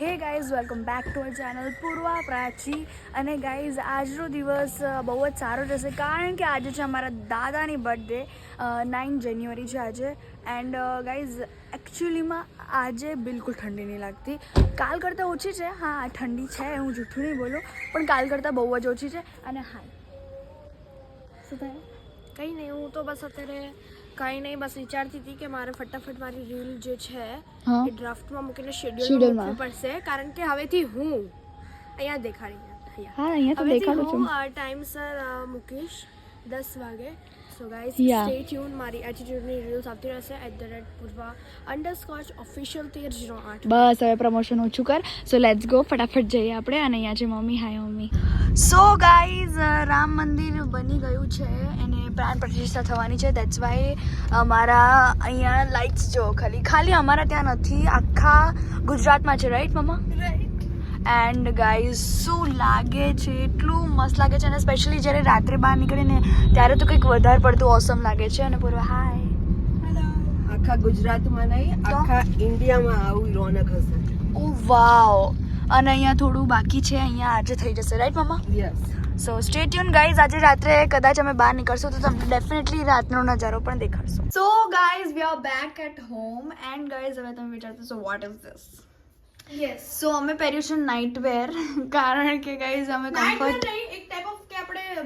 Hey guys welcome back to our channel Purva Prachi અને guys આજનો દિવસ બહુ જ સારો જશે, કારણ કે આજે છે અમારા દાદાની બર્થડે નાઇન જાન્યુઆરી છે આજે. એન્ડ ગાઈઝ એકચ્યુઅલીમાં આજે બિલકુલ ઠંડી નહીં લાગતી. કાલ કરતાં ઓછી છે. હા ઠંડી છે હું જૂઠું નહીં બોલું. પણ કાલ કરતાં બહુ જ ઓછી છે. અને હા. શું થાય? કંઈ નહીં, હું તો બસ અત્યારે કંઈ નહીં બસ વિચારતી હતી કે મારે ફટાફટ મારી રીલ જે છે. એ ડ્રાફ્ટમાં મૂકીને શેડ્યુલમાં. મૂકવું પડશે કારણ કે હવેથી હું અહીંયા દેખાડી હા અહીંયા તો દેખાડું છું ટાઈમસર મૂકીશ દસ વાગે સો ગાઈઝ. સ્ટે ટ્યુન મારી એટીટ્યુડની રીલ્સ આવતી રહેશે at the rate Purva underscore official તેર જીરો આઠ બસ હવે પ્રમોશન ઓછું કર. સો લેટ્સ ગો ફટાફટ જઈએ આપણે અને અહીંયા છે mummy. Hi mummy. So guys Ram મંદિર બની ગયું છે એને પ્રાણ પ્રતિષ્ઠા થવાની છે. દેટ્સ વાય અમારા અહીંયા લાઇટ્સ જો ખાલી ખાલી અમારા ત્યાં નથી આખા ગુજરાતમાં છે રાઈટ મમ્મા? એન્ડ ગાઈઝ શું લાગે છે? એટલું મસ્ત લાગે છે અને સ્પેશિયલી જ્યારે રાત્રે બહાર નીકળીને ત્યારે તો કંઈક વધારે પડતું ઓસમ લાગે છે અને પૂર્વ હાય આખા ગુજરાતમાં નહીં? આખા ઇન્ડિયામાં આવું રોનક હશે. ઓ વાવ. અને અહીંયા થોડું બાકી છે અહીંયા આજે થઈ જશે right mamma yes so stay tune guys આજે રાત્રે કદાચ અમે બહાર નીકળશું તો તમને ડેફિનેટલી રાતનો નજારો પણ દેખાડશું. So guys we are back at home and guys હવે તમે વિચારતો so what is this so અમે પહેર્યું છે નાઇટ વેર કારણ કે ગાઈઝ અમે કમ્ફર્ટ એક ટાઈપ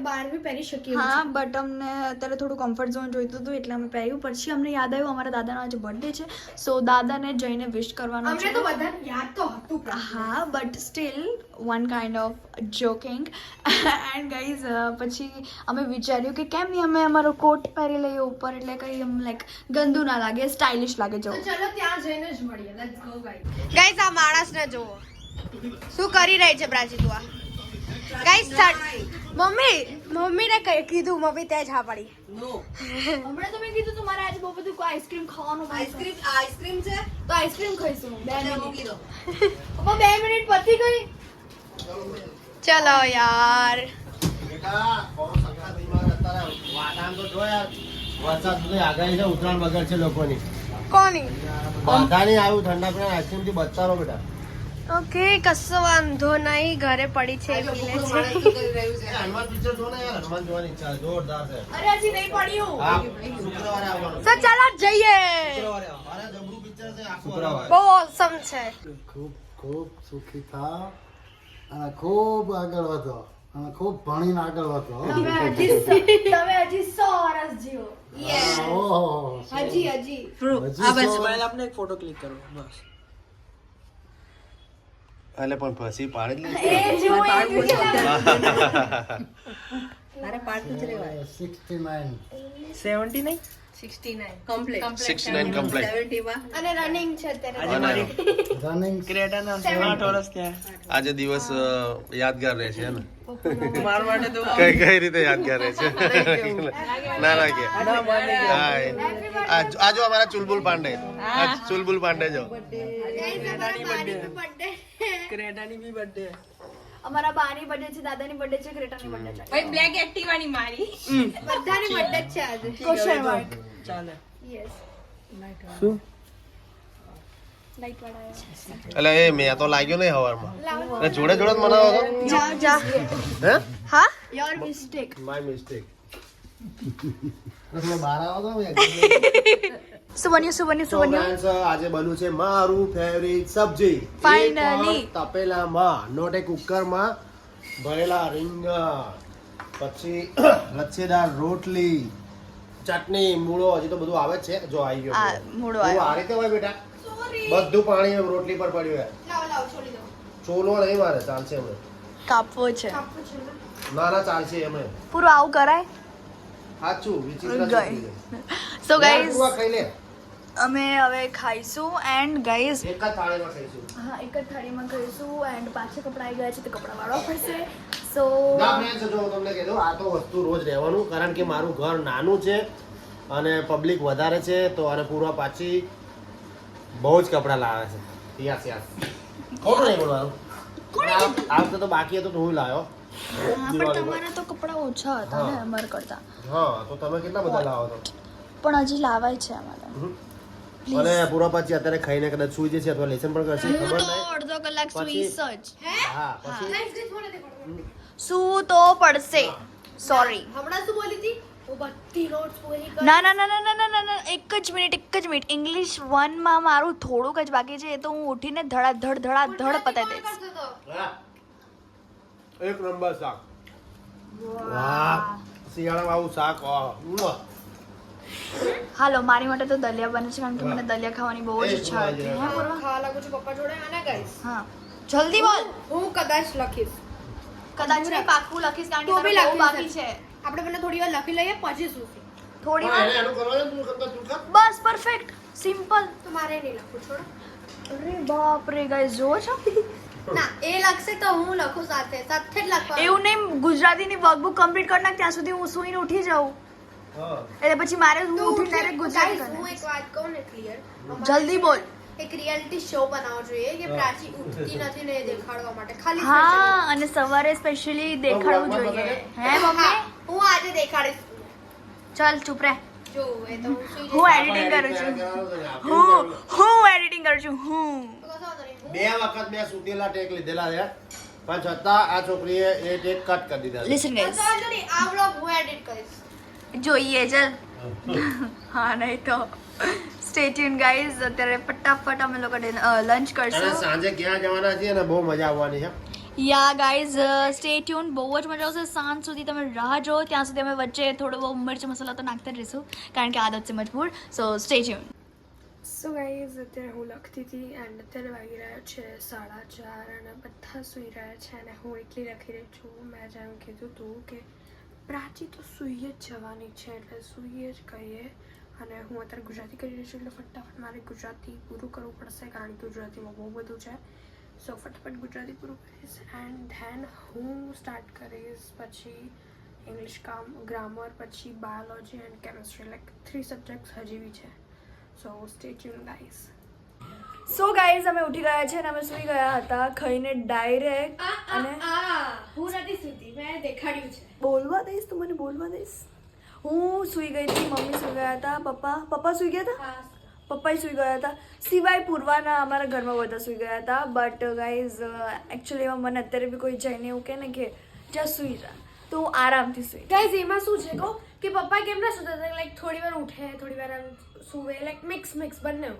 બહાર બી પહેરી શકીએ હા બટ અમને અત્યારે થોડું કમ્ફર્ટ ઝોન જોઈતું હતું એટલે અમે પહેર્યું. પછી અમને યાદ આવ્યું અમારા દાદાનો આજે બર્થડે છે સો દાદાને જઈને વિશ કરવાનો છે. તો બધાને યાદ તો હતું હા but still one kind of joking and guys પછી અમે વિચાર્યું કે કેમ નહીં અમે અમારો કોટ પહેરી લઈએ ઉપર એટલે કંઈ એમ લાઈક ગંદુ ના લાગે સ્ટાઇલિશ લાગે જો. જવું ચલો ત્યાં જઈને જ મળીએ. લેટ્સ ગો ગાઈઝ ગાઈઝ આ માણસને જુઓ. શું કરી રહી છે પ્રાચી તું આ ગાઈસ મમ્મી મમ્મીને કઈ કીધું મમ્મી ત્યાં જ હા પડી. નો. હમણાં તમે કીધું તું મારે આજે બહુ બધું આઈસ્ક્રીમ ખાવાનું આઈસ્ક્રીમ આઈસ્ક્રીમ છે? તો આઈસ્ક્રીમ ખાઈશું. બે મિનિટ બે મિનિટ પતી ગઈ. ચલો યાર. કોની? બધાની ઠંડા પીણા આઈસ્ક્રીમથી બચતા બેટા. ઓકે કશો વાંધો નહીં ઘરે પડી છે આ લે છે. કરી રહ્યું છે. એ હનુમાન પિક્ચર જો ને યાર હનુમાન જોવાની ઈચ્છા છે જોરદાર છે. અરે હજી નહીં પડ્યું. શુક્રવારે આવવાનું. તો ચાલો જઈએ. શુક્રવારે આવો. અરે પિક્ચર છે આખું બહુ ઓસમ છે. ખૂબ ખૂબ સુખી થા અને ખૂબ આગળ વધો. અને ખૂબ ભણીને આગળ વધો. તમે હજી તમે હજી સો વર્ષ જીવો. ઓહો હજી હજી. બસ મોબાઈલ આપને એક ફોટો ક્લિક કરો. બસ. એટલે પણ પછી પાડી જ એ જેવું મારે પાડતું જ રહેવાય 69 70 નહીં 69 કમ્પ્લીટ સિક્સટી નાઇન કમ્પ્લેટ 70 માં અને રનિંગ છે અત્યારે. રનિંગ આજે દિવસ યાદગાર રહેશે હે ને? મારા માટે તો કઈ કઈ રીતે યાદગાર રહેશે ના લાગે હા એ. આ જો- અમારા ચુલબુલ પાંડે. ચુલબુલ પાંડે જો. ક્રેડાની બી બર્થડે અમારા બાની બર્થડે છે દાદાની બર્થડે છે ગ્રેટાની બર્થડે છે. ભાઈ બ્લેક એક્ટિવાની મારી. બધાની બર્થડે છે આજે. ક્વેશ્ચન માર્ક ચાલે યસ શું. એટલે એ મેં તો લાગ્યો નહીં હવારમાં. એટલે જોડે જોડે મનાવો જા જા. હે? હા? યોર મિસ્ટેક માય મિસ્ટેક થોડો બહાર આવો તો મેં શું બન્યું શું બન્યું શું બન્યું આજે બન્યું છે મારું ફેવરિટ સબ્જી ફાઇનલી તપેલામાં નોટ એ કુકરમાં ભરેલા રીંગણ. પછી લચ્છેદાર રોટલી ચટણી મૂળો હજી તો બધું આવે છે. જો આવી ગયો મૂળો. આ રીતે હોય બેટા. બધું પાણી એમ રોટલી પર પડ્યું છે ચોલો નહીં મારે ચાલશે એમને કાપવો છે. ના ના ચાલશે એમને પૂરું આવું કરાય? સાચું વિચિત્ર. સો ગાઈઝ ખાઈ લે. અમે હવે ખાઈશું એન્ડ ગાઈઝ એક જ થાળીમાં ખાઈશું. હા એક જ થાળીમાં ખાઈશું એન્ડ પાછા કપડાં આવી ગયા છે તો કપડાં વાળવા પડશે. સો ના મેં જો તમને કહી દઉં આ તો વસ્તુ રોજ રહેવાનું કારણ કે મારું ઘર નાનું છે અને પબ્લિક વધારે છે તો અને પૂર્વ પાછી બહુ જ કપડાં લાવે છે. Yes yes. ખોટું નહીં બોલવાનું. આ આ વખતે તો બાકી હતો તો હું લાવ્યો. પણ તમારા તો કપડાં ઓછા હતા ને. કરતા. હા તો તમે કેટલા બધા લાવો છો પણ હજી લાવાય છે અમારે અને પૂરાપાચી અત્યારે ખાઈને કદાચ સૂઈ જશે અથવા લેસન પણ કરશે. ખબર નહીં. અડધો કલાક સૂઈશ જ. હા પછી તો પડશે? સોરી હમણાં શું બોલી હતી? ના ના ના ના ના ના ના એક જ મિનિટ એક જ મિનિટ. ઇંગ્લિશ વનમાં મારું થોડુંક જ બાકી છે. એ તો હું ઉઠીને ધડા ધડ ધડા ધડ પતાવી દઈશ. એક નંબર શાક. વાહ. શિયાળામાં આવું શાક હાલો મારી માટે તો દલિયા બને છે કારણ કે મને દલિયા ખાવાની બહુ જ ઈચ્છા હતી. હા પૂર્વા? ખાવા લાગુ છું પપ્પા જોડે અને ગાઈસ હા. જલ્દી બોલ. હું કદાચ લખીશ. કદાચ નહીં પાકું લખીશ કારણ કે બહુ બાકી છે. આપણે મને થોડી વાર લખી લઈએ પછી શું થોડી વાર. બસ પરફેક્ટ સિમ્પલ તો મારે નહીં લખવું છોડો. અરે બાપ રે ગાઈસ જો છો? ના એ લખશે તો હું લખું સાથે સાથે જ લખવા એવું નહીં ગુજરાતીની વર્કબુક કમ્પ્લીટ કરી નાખ ત્યાં સુધી હું સુઈને ઉઠી જાઉં. એટલે પછી મારે હું ઉઠીને ડાયરેક્ટ ગુજરાતી guys, હું એક વાત કહું ને ક્લિયર જલ્દી બોલ. એક રિયાલિટી શો બનાવવો જોઈએ કે પ્રાચી ઉઠતી નથી ને દેખાડવા માટે. ખાલી હા અને સવારે સ્પેશિયલી દેખાડવું જોઈએ. હે મમ્મી? હું આજે દેખાડીશ. ચાલ ચૂપ રહે જો એ તો હું. એડિટિંગ કરું છું. હું હું એડિટિંગ કરું છું. હું. બે વખત મેં સુતેલા ટેક લીધેલા છે પણ છતાં આ છોકરીએ એ ટેક કટ કરી દીધા લિસન ગાઈસ આ વ્લોગ હું એડિટ કરીશ. જોઈએ ચાલ હા નહીં તો સ્ટે ટ્યુન ગાઈઝ અત્યારે ફટાફટ અમે લોકો લંચ અને કરશું સાંજે ક્યાં જવાના છીએ અને બહુ મજા આવવાની છે યા ગાઈઝ સ્ટે ટ્યુન બહુ જ મજા આવશે સાંજ સુધી તમે રાહ જો ત્યાં સુધી અમે વચ્ચે થોડો બહુ મરચ મસાલા તો નાખતા જ રહીશું કારણ કે આદત છે મજબૂર. So stay tune so guys અત્યારે હું લખતી હતી એન્ડ અત્યારે વાગી રહ્યા છે સાડા ચાર અને બધા સૂઈ રહ્યા છે અને હું એકલી લખી રહી છું. મેં જેમ કીધું હતું કે પ્રાચી તો સૂઈ જ જવાની છે એટલે સૂઈએ જ કહીએ. અને હું અત્યારે ગુજરાતી કરી રહી છું એટલે ફટાફટ મારે ગુજરાતી પૂરું કરવું પડશે કારણ કે ગુજરાતીમાં બહુ બધું છે. સો ફટાફટ ગુજરાતી પૂરું કરીશ એન્ડ ધેન હું સ્ટાર્ટ કરીશ પછી ઇંગ્લિશ કામ ગ્રામર પછી biology and chemistry like three subjects હજી બી છે. So stay tune guys so guys અમે ઉઠી ગયા છે અને અમે સૂઈ ગયા હતા ખાઈને ડાયરેક્ટ અને હું નથી સૂતી મેં દેખાડ્યું છે. બોલવા દઈશ તું મને બોલવા દઈશ. હું સૂઈ ગઈ હતી મમ્મી સૂઈ ગયા હતા પપ્પા પપ્પા સૂઈ ગયા હતા? પપ્પાએ સૂઈ ગયા હતા. સિવાય પૂર્વાના અમારા ઘરમાં બધા સૂઈ ગયા હતા બટ ગાઈઝ એકચ્યુઅલીમાં મને અત્યારે બી કોઈ જઈને એવું કહે ને કે જ્યાં સૂઈ જા. તો હું આરામથી સૂઈ ગાઈઝ એમાં શું છે કહો? કે પપ્પા કેમ ના સુતા લાઈક થોડી વાર ઉઠે થોડી વાર સુવે લાઈક મિક્સ મિક્સ બંને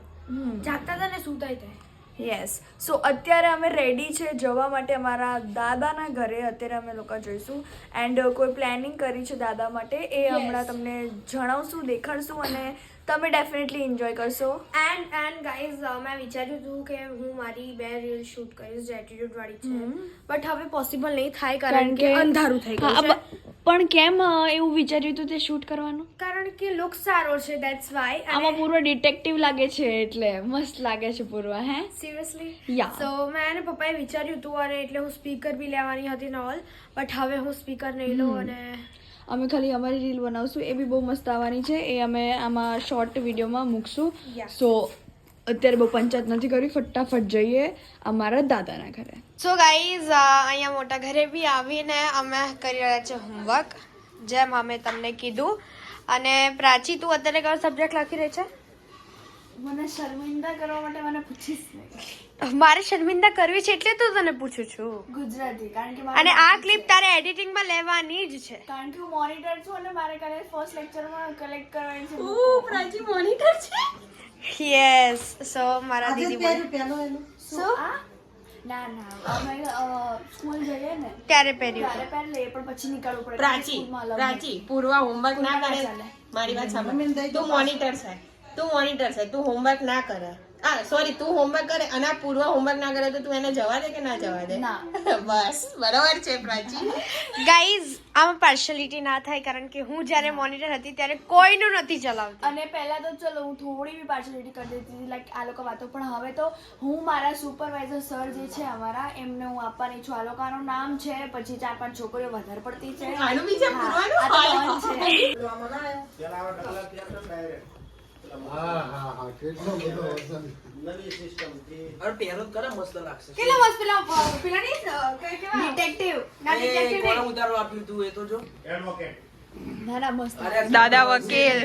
જાગતા હતા ને સૂતા થાય યસ સો અત્યારે અમે રેડી છે જવા માટે અમારા દાદાના ઘરે. અત્યારે અમે લોકો જઈશું. એન્ડ કોઈ પ્લાનિંગ કરી છે દાદા માટે એ હમણાં તમને જણાવશું દેખાડશું અને તમે ડેફિનેટલી એન્જોય કરશો. એન્ડ એન્ડ ગાઈઝ મેં વિચાર્યું હતું કે હું મારી બે રીલ શૂટ કરીશ જે એટીટ્યુડ વાળી છે. બટ હવે પોસિબલ નહીં થાય કારણ કે અંધારું થઈ ગયું છે. પણ કેમ એવું વિચાર્યું હતું તે શૂટ કરવાનું? કારણ કે લુક સારો છે ધેટ્સ વાય આમાં પૂર્વ ડિટેક્ટિવ લાગે છે એટલે મસ્ત લાગે છે પૂર્વ હે? સિરિયસલી યા સો મેં અને પપ્પાએ વિચાર્યું હતું અને એટલે હું સ્પીકર બી લેવાની હતી ને ઓલ બટ હવે હું સ્પીકર નહીં લઉં અને અમે ખાલી અમારી રીલ બનાવશું એ બી બહુ મસ્ત આવવાની છે. એ અમે આમાં શોર્ટ વિડીયોમાં મૂકશું. સો અત્યારે બહુ પંચાયત નથી કરી ફટાફટ જઈએ અમારા દાદાના ઘરે. સો ગાઈઝ અહીંયા મોટા ઘરે બી આવીને અમે કરી રહ્યા છે હોમવર્ક જેમ અમે તમને કીધું. અને પ્રાચી તું અત્યારે કયો સબ્જેક્ટ લખી રહી છે? મને શર્મિંદા કરવા માટે મને પૂછીશ નહીં. મારે શર્મિંદા કરવી છે એટલે તો તને પૂછું છું. ગુજરાતી કારણ કે અને આ ક્લિપ તારે એડિટિંગમાં લેવાની જ છે. કારણ કે હું મોનિટર છું અને મારે કાલે ફર્સ્ટ લેક્ચરમાં કલેક્ટ કરવાની છે પ્રાચી મોનિટર છે? યસ સો મારા દીદી બોલે. સો ના ના અમે સ્કૂલ જઈએ ને ત્યારે પહેર્યું. ત્યારે પણ પછી નીકળવું પડે. પ્રાચી પ્રાચી પૂર્વા હોમવર્ક ના કરે મારી વાત સાંભળ. તું મોનિટર છે. તું મોનિટર છે તું હોમવર્ક ના કરે. આ સોરી તું હોમવર્ક કરે અને આ પૂર્વ હોમવર્ક ના કરે તો તું એને જવા દે કે ના જવા દે? બસ બરાબર છે પ્રાચી. ગાઈઝ આમાં પાર્શિયાલિટી ના થાય કારણ કે હું જ્યારે મોનિટર હતી ત્યારે કોઈનું નથી ચલાવતી. અને પહેલા તો ચલો હું થોડી બી પાર્શિયાલિટી કરી દેતી હતી લાઈક આ લોકો વાતો. પણ હવે તો હું મારા સુપરવાઇઝર સર જે છે અમારા એમને હું આપવાની છું. આ લોકોનું નામ છે પછી ચાર પાંચ છોકરીઓ વધારે પડતી છે. આનું બી છે હા, પૂર્વાનું? આ સિસ્ટમ હા હા હા દાદા વકીલ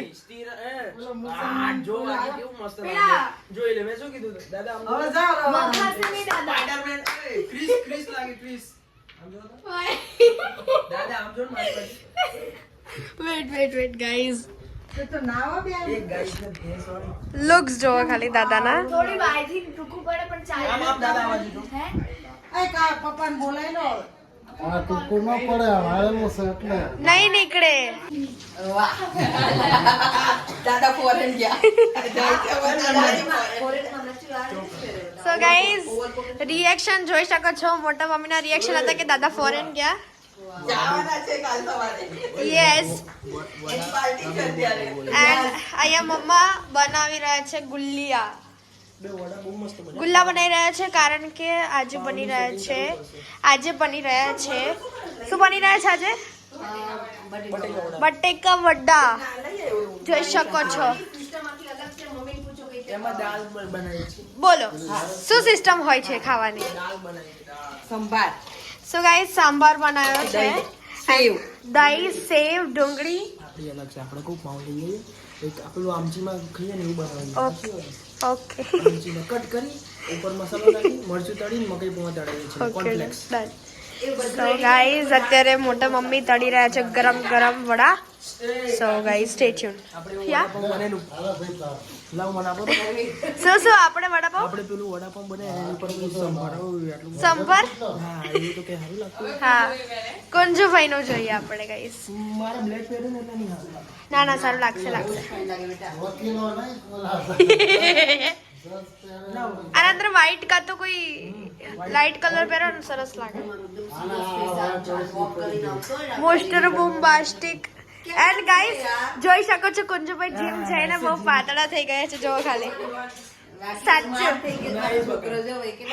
wait wait wait guys looks જોવો ખાલી દાદાના. થોડી બાયથી ટૂંકું પડે પણ ચાલે આમ આપ દાદા આવા દીધો હે? આ ટૂંકું ન પડે વાળેલું છે એટલે. નહીં નીકળે. સો ગાઈઝ રિએક્શન જોઈ શકો છો. મોટા મમ્મીના રિએક્શન હતા કે દાદા ફોરેન ગયા. યસ એન્ડ અહીંયા મમ્મા બનાવી રહ્યા છે ગુલ્લિયા. બે વડા બહુ મસ્ત બને. ગુલ્લા બનાવી રહ્યા છે કારણ કે આજે બની રહ્યા છે. આજે બની રહ્યા છે. શું બની રહ્યા છે આજે? બટેકા વડા. જોઈ શકો છો. એમાં દાળ બ- બનાવી છે. બોલો શું સિસ્ટમ હોય છે ખાવાની? દાળ બનાવી છે સો ગાઈસ સાંભાર બનાવ્યો છે દહીં સેવ ડુંગળી આપણી અલગ છે આપણે કોઈ પાઉં લઈએ એક આપણું આમચીમાં ખાઈએ ને એવું બનાવીએ ઓકે આમચીને કટ કરી ઉપર મસાલો નાખી મરચું તળી મકઈ પોવા તળાવીએ છીએ ઓકે સો ગાઈઝ અત્યારે મોટા મમ્મી તળી રહ્યા છે ગરમ ગરમ વડા so guys stay tune yeah? લાવ મને આપો શું શું આપણે વડાપાવ? આપણે પેલું વડાપાવ બને એની ઉપર સંભાર. એટલું સંભાર? હા એ તો કે સારું લાગતું હા. કુંજુભાઈ નું જોઈએ આપણે ગાઈસ મારા બ્લેક પહેરે ને એટલે નહીં સારું ના ના સારું લાગશે લાગશે. આના અંદર વ્હાઈટ કાં તો કોઈ લાઈટ કલર પહેરો ને સરસ લાગે. મોસ્ટર બોમ્બાસ્ટિક એન્ડ ગાઈસ જોઈ શકો છો કુંજુભાઈ જીમ છે ને બહુ પાતળા થઈ ગયા છે જોવા ખાલી. સાચું.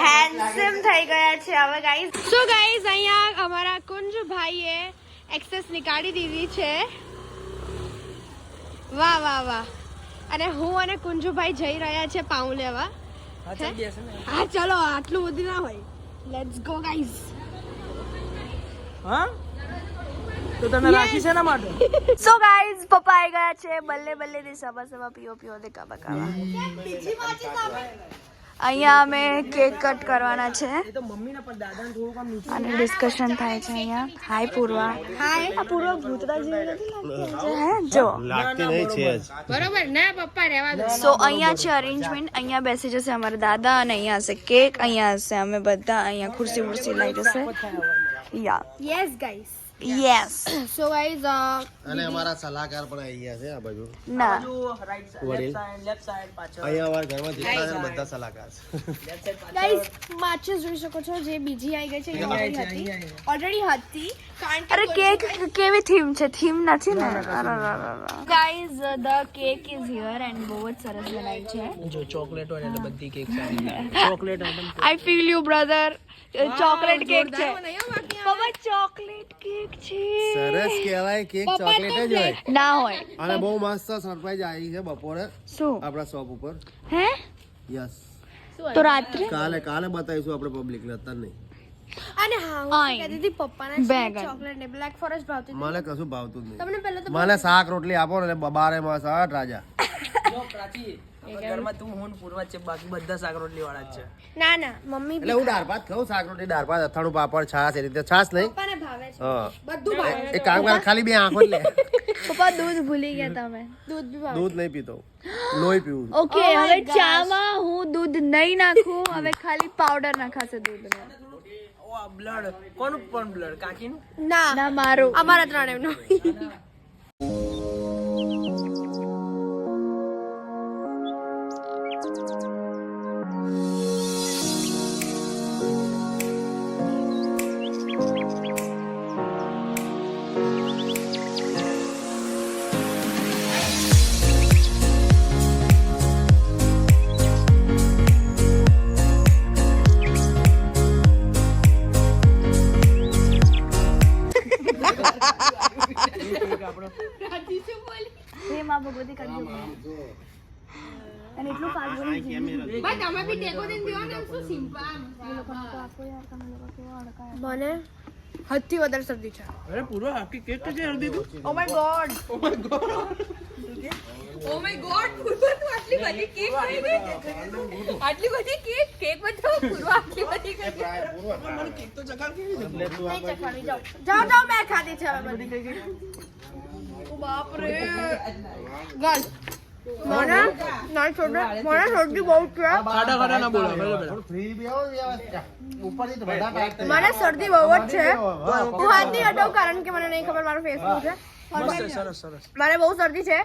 હેન્ડસમ થઈ ગયા. છે. હવે ગાઈસ સો ગાઈસ અહીંયા અમારા કુંજુભાઈએ એક્સેસ નીકાળી દીધી છે. વાહ વાહ વાહ. અને હું અને કુંજુભાઈ જઈ રહ્યા છે પાઉં લેવા. હા ચાલ હા ચલો આટલું બધું ના હોય. લેટ્સ ગો ગાઈસ હા? તો તને રાખી છે ના માટે સો ગાઈઝ પપ્પા આવી ગયા છે બલ્લે બલ્લે ની સભા સભા પીઓ પીઓ દે કાબા કાબા અહીંયા અમે કેક કટ કરવાના છે એ તો મમ્મીને પણ દાદાને થોડું કામ નીચે અને ડિસ્કશન થાય છે અહીંયા હાય પૂર્વા હાય આ પૂર્વા ભૂતડા જેવી નથી લાગતી આજે, હે જો લાગતી નહીં છે જ બરોબર ના પપ્પા રહેવા દો સો અહીંયા છે અરેન્જમેન્ટ અહીંયા બેસી જશે અમારા દાદા અને અહીંયા હશે કેક અહીંયા હશે અમે બધા અહીંયા ખુરશી ખુરશી લઈ જશે yeah yes guys yes so guys અને અમારા સલાહકાર પણ આવી ગયા છે આ બાજુ. ના. Right side left side left side પાછળ. અહીંયા અમારા ઘરમાં જેટલા છે બધા સલાહકાર છે. ગાઈઝ માચીસ જોઈ શકો છો જે બીજી આવી ગઈ છે એ ઓલરેડી હતી. ઓલરેડી હતી. કારણ અરે કેક કેવી થીમ છે? થીમ નથી ને? Guys the cake is here and બહુ જ સરસ બનાવી છે. જો ચોકલેટ હોય એટલે બધી કેક સારી chocolate item I feel you brother chocolate cake છે. બાબા ચોકલેટ કેક છે. સરસ કહેવાય કેક ચોકલેટ જ હોય. ના હોય. અને બહુ મસ્ત સરપ્રાઈઝ આવી છે બપોરે. શું? આપણા શોપ ઉપર. હે? યસ. તો રાત્રે? કાલે કાલે બતાવીશું આપણે પબ્લિકને અત્યારે નહીં. અને હા હું કહેતી હતી પપ્પાને ચોકલેટ ને બ્લેક ફોરેસ્ટ ભાવતી મને કશું ભાવતું જ તમને પહેલા તો મને શાક રોટલી આપો ને બારે માસ આઠ રાજા? જો પ્રાચી આપણા ઘરમાં તું હું ને છે બાકી બધા શાક રોટલી વાળા જ છે. ના ના મમ્મી એટલે હું દાળ ભાત ખાઉં શાક રોટલી દાળ ભાત અથાણું પાપડ છાશ એ રીતે. છાશ નહીં? પપ્પાને ભાવે છે. બધું ભાવે એક કામ કર ખાલી બે આંખો લે. પપ્પા દૂધ ભૂલી ગયા તમે. દૂધ બી દૂધ નહીં પીતો. લોહી પીવું ઓકે હવે ચામાં હું દૂધ નહીં નાખું હવે ખાલી પાવડર નાખાશે દૂધમાં ઓ બ્લડ. કોનું પણ બ્લડ? કાકીનું? ના. ના મારું. અમારા ત્રણ હદથી વધારે શરદી છે. અરે પૂરો આખી કેક તો છે અડધી તું? ઓ my God oh my God oh my God પૂરો તું આટલી બધી કેક ખાઈ ગઈ. આટલી બધી કેક કેક બતાવ પૂરો આટલી બધી કેક મને કેક તો જગા કેવી રીતે જાઓ. જાઓ મેં ખાધી છે હવે બધી ઓ બાપ રે ગલ મને? ના છોડે મને શરદી બહુ છે. ખાડા ખાડા ના બોલા ભલે ભલે. ફ્રી બી આવો વ્યવસ્થા ઉપરથી તો બધા ટાઈટ થઈ મને શરદી બહુ જ છે. હું હાથ નહીં હટાવું કારણ કે મને નહીં ખબર મારું ફેસ શું છે. મસ્ત સરસ સરસ. મારે બહુ શરદી છે.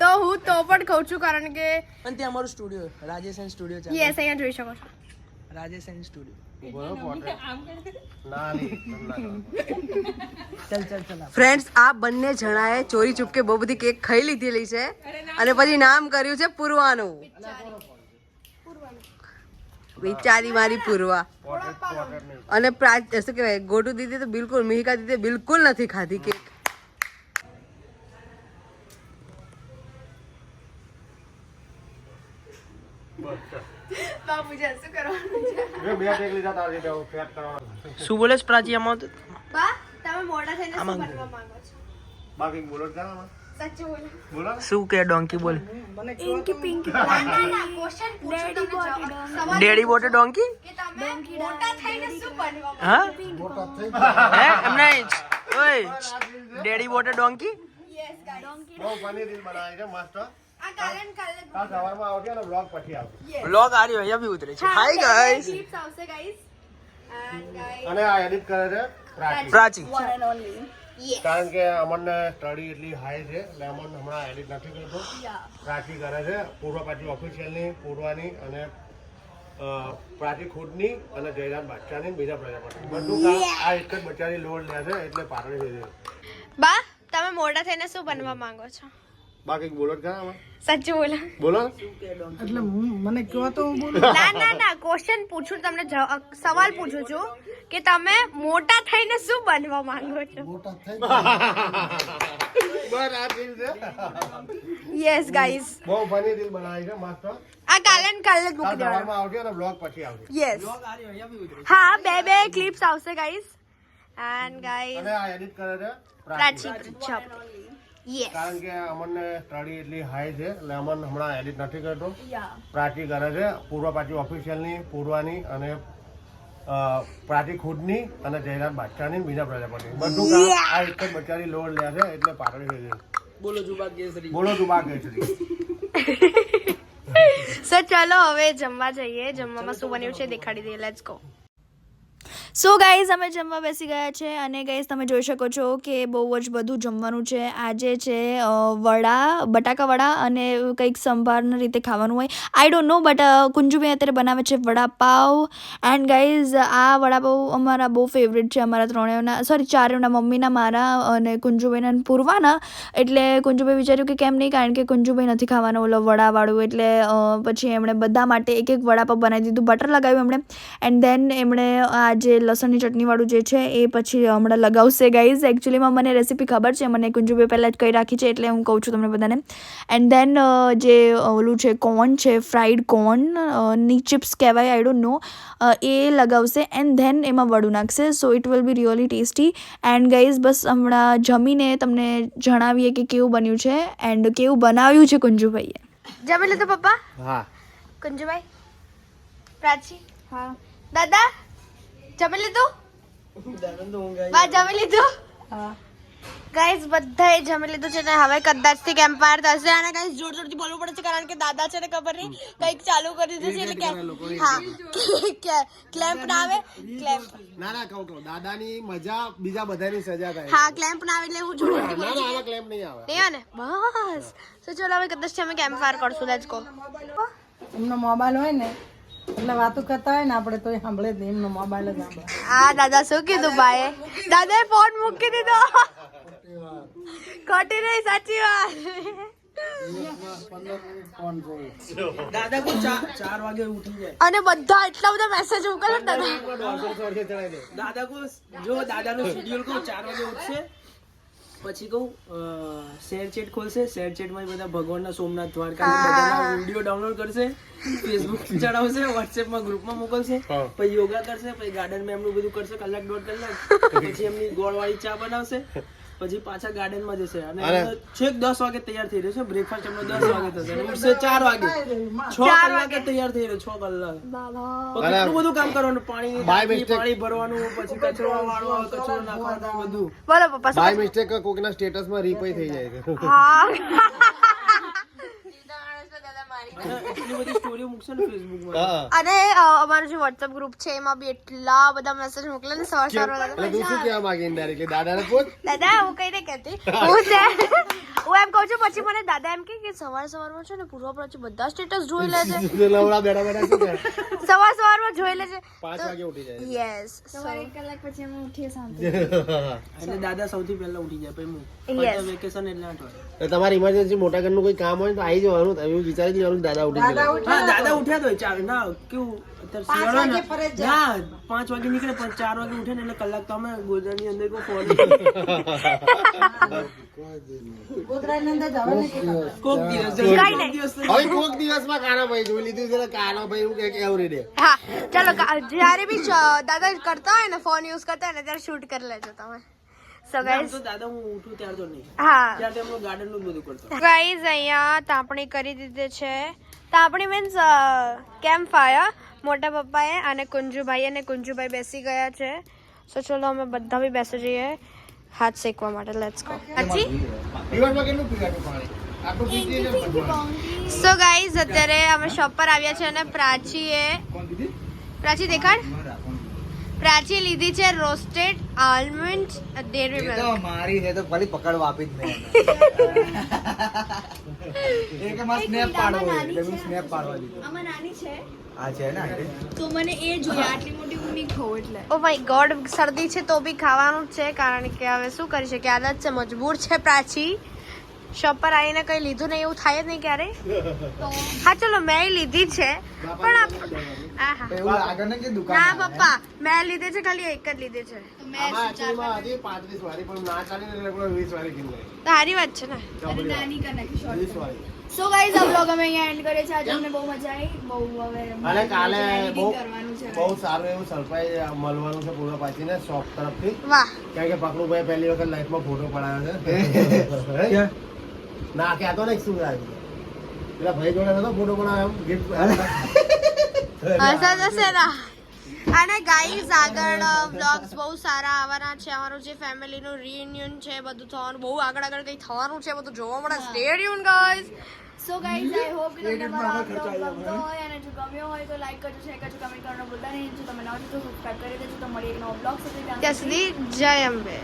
તો હું તો પણ ખાઉં છું કારણ કે અને ત્યાં અમારું સ્ટુડિયો રાજેશન સ્ટુડિયો છે. યસ અહીંયા જોઈ શકો છો. સ્ટુડિયો. ચલ ચલ ચલ ફ્રેન્ડ્સ આ બંને જણાએ ચોરી ચૂપકે બહુ બધી કેક ખાઈ લીધેલી છે અને પછી નામ કર્યું છે પૂર્વાનું. બિચારી. મારી પૂર્વા. અને પ્રા- શું કહેવાય ગોટુ દીદી તો બિલકુલ મિહિકા દીદી બિલકુલ નથી ખાધી કેક. શું બોલે છે પ્રાચી આમાં? તો? તમે મોટા થઈને શું બનવા માંગો છો? બાકી બોલો શું કે ડોંકી બોલ? ડેડી બોટે ડોંકી કે તમે મોટા થઈને શું બનવા માંગો હા એમને ઓય ડેડી બોટે ડોંકી યસ ગાઈસ બહુ ફની રીલ બનાવી છે મસ્ત. આ કાલે સવારમાં આવશે અને બ્લોગ પછી આવશે આ રહ્યો અહીંયા બી ઉતરે છે. હાય ગાઈસ ક્લિપ્સ આવશે ગાઈસ અને આ એડિટ કરે છે Prachi. Prachi. One and only કારણ કે અમરને સ્ટડી એટલી હાઈ છે એટલે અમન હમણાં એડિટ નથી કરતો. પ્રાચી કરે છે પૂર્વ પાછી ઓફિશિયલની પૂર્વાની અને પ્રાચી ખુદની અને જયરામ બાદશાહની બીજા પ્રજાપતિ બધું કામ આ એક જ બચ્ચાની લોડ લે છે એટલે પાટણી થઈ જાય બા તમે મોટા થઈને શું બનવા માંગો છો? બાકી બોલો જ સાચું બોલો. બોલો. એટલે મને કહો તો હું બોલું. ના ના ના ક્વેશ્ચન પૂછું તમને સવાલ પૂછું છું કે તમે મોટા થઈને શું બનવા માંગો છો? મોટા થઈને? યસ ગાઈસ બહુ ફની રીલ બનાવી છે મસ્ત. આ કાલે ને કાલે જ મૂકી દેવાનું. આવશે અને બ્લોગ પછી આવશે યસ હા બે બે ક્લિપ્સ આવશે ગાઈસ એન્ડ ગાઈસ અને આ એડિટ કરે છે પ્રાચી. કારણ કે અમને સ્ટડી એટલી હાઈ છે એટલે અમને હમણાં એડિટ નથી કરતો. પ્રાચી કરે છે પૂર્વ પાછી ઓફિશિયલની પૂર્વાની અને પ્રાચી ખુદની અને જયરાજ બાદશાહની બીજા પ્રજાપતિ. બધું કામ આ એક જ બચારી લોડ લે છે એટલે પાટડી થઈ જાય બોલો જુબા કેસરી. બોલો જુબા કેસરી. સો ચલો હવે જમવા જઈએ. જમવામાં શું બન્યું છે દેખાડી દઈએ. લેટ્સ ગો સો ગાઈઝ અમે જમવા બેસી ગયા છે અને ગાઈઝ તમે જોઈ શકો છો કે બહુ જ બધું જમવાનું છે. આજે છે વડા, બટાકા વડા અને કંઈક સંભારના રીતે ખાવાનું હોય. આઈ ડોન્ટ નો બટ કુંજુભાઈ અત્યારે બનાવે છે વડાપાવ એન્ડ ગાઈઝ આ વડાપાવ અમારા બહુ ફેવરેટ છે અમારા ત્રણેયના સોરી ચારેયના મમ્મીના, મારા અને કુંજુભાઈના પૂર્વાના. એટલે કુંજુભાઈ વિચાર્યું કે કેમ નહીં, કારણ કે કુંજુભાઈ નથી ખાવાનો ઓલો વડાવાળું. એટલે પછી એમણે બધા માટે એક એક વડાપાવ બનાવી દીધું બટર લગાવ્યું એમણે. એન્ડ ધેન એમણે આ જે લસણની ચટણીવાળું જે છે એ પછી હમણાં લગાવશે ગાઈઝ એકચ્યુઅલીમાં મને રેસીપી ખબર છે મને કુંજુભાઈ પહેલાં જ કહી રાખી છે એટલે હું કહું છું તમને બધાને. એન્ડ ધેન જે ઓલું છે કોર્ન છે ફ્રાઈડ કોર્નની ચિપ્સ કહેવાય આઈ ડોન્ટ નો એ લગાવશે એન્ડ ધેન એમાં વડું નાખશે. So it will be really tasty and guys બસ હમણાં જમીને તમને જણાવીએ કે કેવું બન્યું છે એન્ડ કેવું બનાવ્યું છે કુંજુભાઈએ. જમી લીધું પપ્પા? હા. કુંજુભાઈ? પ્રાચી? હા. દાદા? જમી લીધું? બા જમી લીધું? ગાઈઝ બધાએ જમી લીધું છે ને હવે કદાચથી કેમ્પ ફાયર થશે અને ગાઈસ જોર જોરથી બોલવું પડે છે કારણ કે દાદા છે ને ખબર નહીં કંઈક ચાલુ કરી દીધું છે એટલે કે હા. ક્લેમ્પ ના આવે? ક્લેમ્પ ના ના કહું કહું દાદાની મજા બીજા બધાની સજા થાય. હા ક્લેમ્પ ના આવે એટલે હું જોર ના ના ક્લેમ્પ નહીં આવે. નહીં ને? બસ. તો ચલો હવે કદાચ અમે કેમ્પ ફાયર કરશું લેટ્સ ગો એમનો મોબાઈલ હોય ને એટલે વાતો કરતા હોય ને આપણે તો સાંભળે જ નહીં. એમનો મોબાઈલ જ સાંભળે. આ દાદા શું કીધું ભાઈ દાદાએ ફોન મૂકી દીધો. ખોટી નહીં સાચી વાત. પંદર મિનિટ ફોન જોયું દાદા કો ચાર વાગે ઉઠી જાય. અને બધા એટલા બધા મેસેજ મોકલે દાદા. દાદા કો જો દાદા નો શેડ્યુલ કહું ચાર વાગે ઉઠશે પછી કહું શેર ચેટ ખોલશે. શેર ચેટમાં બધા ભગવાનના સોમનાથ દ્વારકા બધાના વીડિયો ડાઉનલોડ કરશે ફેસબુક ચડાવશે વોટ્સએપમાં ગ્રુપમાં મોકલશે પછી યોગા કરશે પછી ગાર્ડનમાં એમનું બધું કરશે કલાક દોઢ કલાક. પછી એમની ગોળવાળી ચા બનાવશે. પછી પાછા ગાર્ડનમાં જશે અને છેક દસ વાગે તૈયાર થઈ રહેશે બ્રેકફાસ્ટ એમનો દસ વાગે થશે ઉઠશે ચાર વાગે. છ કલાકે તૈયાર થઈ રહ્યો છ કલાક. તો કેટલું બધું કામ કરવાનું? પાણી. પાણી ભરવાનું પછી કચરો વાળો કચરો નાખવાનો બધું. બોલો પપ્પા બાય મિસ્ટેક કોકના સ્ટેટસમાં રીપે થઈ જાય છે. એટલી બધી સ્ટોરીઓ મૂકશે ને ફેસબુકમાં અને અમારું જે વોટ્સએપ ગ્રુપ છે એમાં બી એટલા બધા મેસેજ મોકલે ને સવાર સવાર એટલે તું શું કહેવા માંગી ઇનડાયરેક્ટલી દાદાને પૂછ દાદા હું કઈ નહીં કહેતી. હું છે હું એમ કહું છું પછી મને દાદા એમ કહે કે સવાર સવારમાં છે ને પૂર્વ પ્રાચી બધા સ્ટેટસ જોઈ લે છે. લવડા બેડા બેડા શું કહે સવાર સવારમાં જોઈ લે છે. પાંચ વાગે ઉઠી જાય યસ સવારે એક કલાક પછી અમે ઉઠીએ શાંતિ. એટલે દાદા સૌથી પહેલા ઉઠી જાય પછી હું. વેકેશન એટલે તમારે ઇમરજન્સી મોટા ઘરનું કોઈ કામ હોય તો આવી જવાનું એવું વિચારી લેવાનું દાદા ઉઠી ગયા હા દાદા ઉઠ્યા તો ચાર ના કેવું? અત્યારે શિયાળો ના પાંચ વાગે નીકળે પણ ચાર વાગે ઉઠે ને એટલે કલાક તો અમે ગોદાની અંદર કોઈ ફોન અંદર જવા ને કેટલા કોક દિવસ કઈ કોક દિવસ હવે દિવસમાં કાના ભાઈ જોઈ લીધું છે એટલે એવું કહે કે એવરી હા ચાલો જયારે જ્યારે બી દાદા કરતા હોય ને ફોન યુઝ કરતા હોય ને ત્યારે શૂટ કરી લેજો તમે. સો ગાઈઝ દાદા હું ઉઠું ત્યાર તો નહીં. હા. ત્યારે તો ગાર્ડનનું બધું કરતો. ગાઈઝ અહીંયા તાપણી કરી દીધી છે. તાપણી મીન્સ કેમ્પ ફાયર મોટા પપ્પાએ અને કુંજુભાઈ અને કુંજુભાઈ બેસી ગયા છે. સો ચલો અમે બધા બી બેસી જઈએ. હાથ શેકવા માટે લેટ્સ ગો. સો ગાઈઝ અત્યારે અમે શોપ પર આવ્યા છે અને પ્રાચીએ પ્રાચી દેખાડ. પ્રાચી લીધી છે રોસ્ટેડ આલમંડ ડેરી મિલ્ક મારી છે તો ફરી પકડવા આપી જ નહીં એક માં સ્નેપ પાડવો એટલે હું સ્નેપ પાડવા દીધો આમાં નાની છે? આ છે ને? તો મને એ જોઈએ આટલી મોટી હું નહીં ખાઉં એટલે. ઓ માય ગોડ શરદી છે તો બી ખાવાનું જ છે કારણ કે હવે શું કરી શકીએ? આદત છે મજબૂર છે પ્રાચી. શોપ પર આવીને કઈ લીધું નહીં એવું થાય જ નહીં ક્યારે હા ચલો મેં લીધી છે. પણ ને પપ્પા મેં લીધે છે ખાલી એક જ લીધે છે. સારી વાત છે ને. સો ગાઈઝ આ vlog અમે અહીંયા એન્ડ કરીએ છીએ આજે અમને બહુ મજા આવી. બહુ હવે અને કાલે બહુ છે. બહુ સારું એવું સરપ્રાઈઝ મળવાનું છે પૂર્વ પાછીને શોપ તરફથી. વાહ. કારણ કે પકડુભાઈ પહેલી વખત લાઈફમાં ફોટો પડાવ્યો છે. ના ક્યાં તો નહીં શું આવ્યું પેલા ભાઈ જોડે નતો ફોટો ગિફ્ટ હસા જશે ના. અને ગાઈઝ આગળ વ્લોગ્સ બહુ સારા આવવાના છે. અમારું જે ફેમિલીનું રીયુનિયન છે બધું થવાનું બહુ આગળ આગળ કંઈ થવાનું છે બધું જોવા મળે. Stay tune guys so guys I hope કે તમને મારો ગમતો હોય અને જો ગમ્યો હોય તો લાઈક કરજો શેર કરજો કમેન્ટ કરવાનું ભૂલતા નહીં. જો તમે નવા છો તો સબસ્ક્રાઇબ કરી દેજો. તો મળીએ એક નવો બ્લોગ સુધી ત્યાં સુધી જય અંબે.